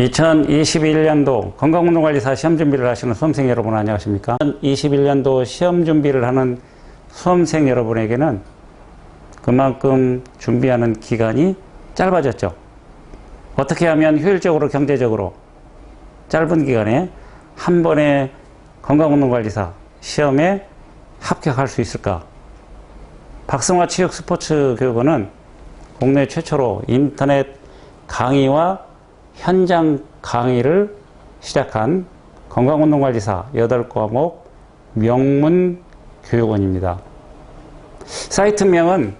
2021년도 건강운동관리사 시험 준비를 하시는 수험생 여러분 안녕하십니까? 2021년도 시험 준비를 하는 수험생 여러분에게는 그만큼 준비하는 기간이 짧아졌죠. 어떻게 하면 효율적으로 경제적으로 짧은 기간에 한 번에 건강운동관리사 시험에 합격할 수 있을까? 박승화 체육 스포츠 교육원은 국내 최초로 인터넷 강의와 현장 강의를 시작한 건강운동관리사 8과목 명문 교육원입니다. 사이트명은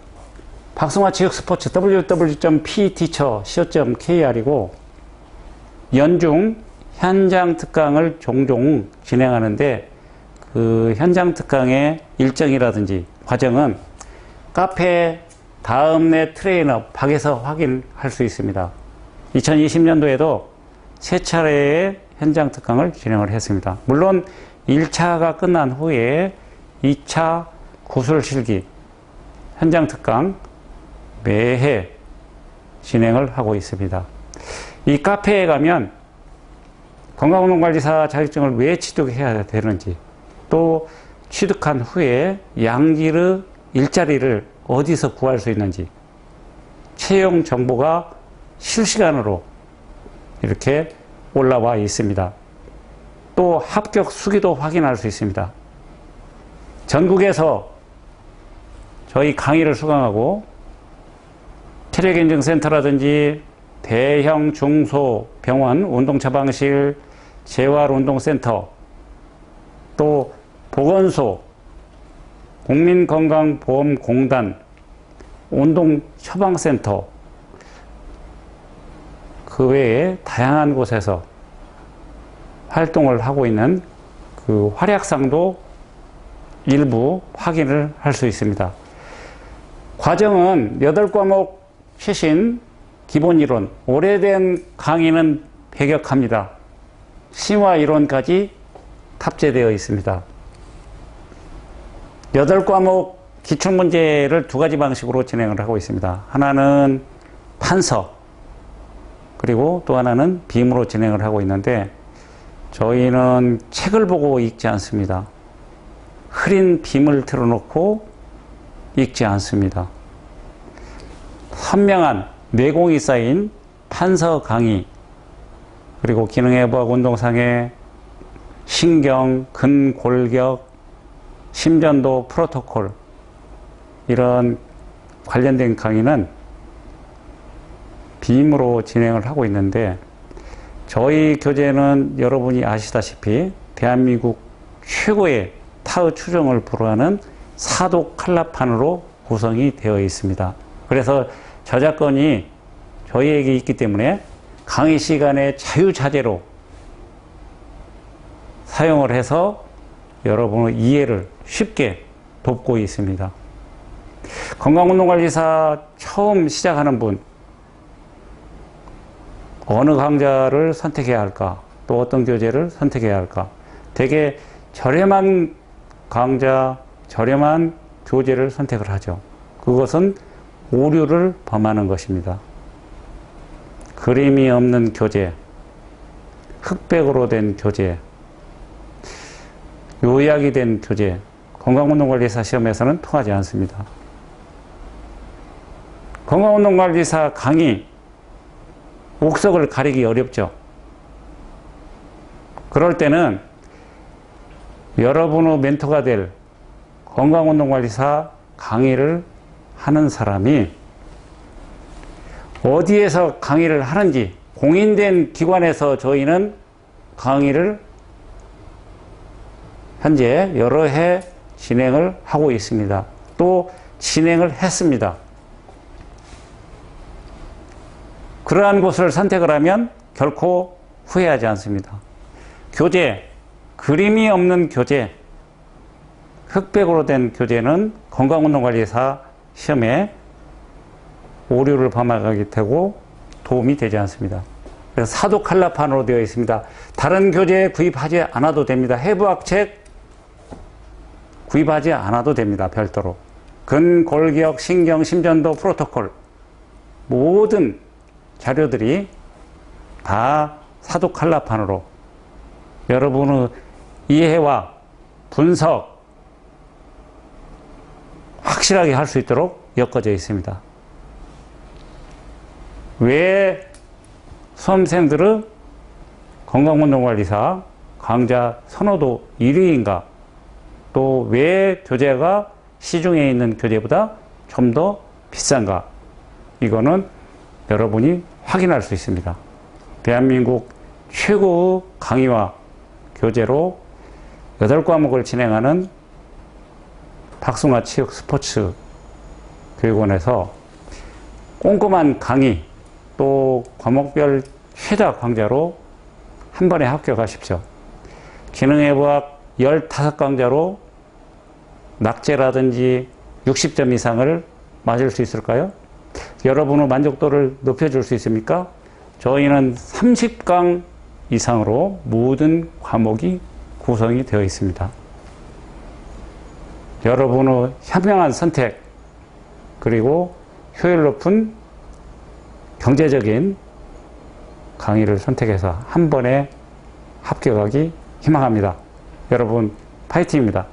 박승화 체육 스포츠 www.pteacher.co.kr이고 연중 현장 특강을 종종 진행하는데 그 현장 특강의 일정이라든지 과정은 카페 다음내 트레이너 박에서 확인할 수 있습니다. 2020년도에도 세 차례의 현장 특강을 진행을 했습니다. 물론 1차가 끝난 후에 2차 구술 실기 현장 특강 매해 진행을 하고 있습니다. 이 카페에 가면 건강운동관리사 자격증을 왜 취득해야 되는지 또 취득한 후에 양지르 일자리를 어디서 구할 수 있는지 채용 정보가 실시간으로 이렇게 올라와 있습니다. 또 합격 수기도 확인할 수 있습니다. 전국에서 저희 강의를 수강하고 체력인증센터라든지 대형 중소 병원 운동 처방실 재활 운동센터 또 보건소 국민건강보험공단 운동 처방센터 그 외에 다양한 곳에서 활동을 하고 있는 그 활약상도 일부 확인을 할 수 있습니다. 과정은 8과목 최신 기본 이론, 오래된 강의는 배격합니다. 심화 이론까지 탑재되어 있습니다. 8과목 기출문제를 두 가지 방식으로 진행을 하고 있습니다. 하나는 판서, 그리고 또 하나는 빔으로 진행을 하고 있는데 저희는 책을 보고 읽지 않습니다. 흐린 빔을 틀어놓고 읽지 않습니다. 선명한 내공이 쌓인 판서 강의 그리고 기능해부학 운동상의 신경, 근골격, 심전도 프로토콜 이런 관련된 강의는 빔으로 진행을 하고 있는데 저희 교재는 여러분이 아시다시피 대한민국 최고의 타의 추정을 불허하는 사독 칼라판으로 구성이 되어 있습니다. 그래서 저작권이 저희에게 있기 때문에 강의 시간에 자유자재로 사용을 해서 여러분의 이해를 쉽게 돕고 있습니다. 건강운동관리사 처음 시작하는 분, 어느 강좌를 선택해야 할까? 또 어떤 교재를 선택해야 할까? 되게 저렴한 강좌, 저렴한 교재를 선택을 하죠. 그것은 오류를 범하는 것입니다. 그림이 없는 교재, 흑백으로 된 교재, 요약이 된 교재, 건강운동관리사 시험에서는 통하지 않습니다. 건강운동관리사 강의, 옥석을 가리기 어렵죠. 그럴 때는 여러분의 멘토가 될 건강운동관리사 강의를 하는 사람이 어디에서 강의를 하는지 공인된 기관에서 저희는 강의를 현재 여러 해 진행을 하고 있습니다. 또 진행을 했습니다. 그러한 곳을 선택을 하면 결코 후회하지 않습니다. 교재, 그림이 없는 교재, 흑백으로 된 교재는 건강운동관리사 시험에 오류를 범하게 되고 도움이 되지 않습니다. 그래서 사도 칼라판으로 되어 있습니다. 다른 교재 구입하지 않아도 됩니다. 해부학 책 구입하지 않아도 됩니다. 별도로. 근골격, 신경, 심전도 프로토콜 모든 자료들이 다 사도 칼라판으로 여러분의 이해와 분석 확실하게 할 수 있도록 엮어져 있습니다. 왜 수험생들의 건강운동관리사 강좌 선호도 1위인가? 또 왜 교재가 시중에 있는 교재보다 좀 더 비싼가? 이거는 여러분이 확인할 수 있습니다. 대한민국 최고의 강의와 교재로 8과목을 진행하는 박승화 체육 스포츠 교육원에서 꼼꼼한 강의 또 과목별 최다 강좌로 한 번에 합격하십시오. 기능의부학 15강좌로 낙제라든지 60점 이상을 맞을 수 있을까요? 여러분의 만족도를 높여줄 수 있습니까? 저희는 30강 이상으로 모든 과목이 구성이 되어 있습니다. 여러분의 현명한 선택, 그리고 효율 높은 경제적인 강의를 선택해서 한 번에 합격하기 희망합니다. 여러분, 파이팅입니다.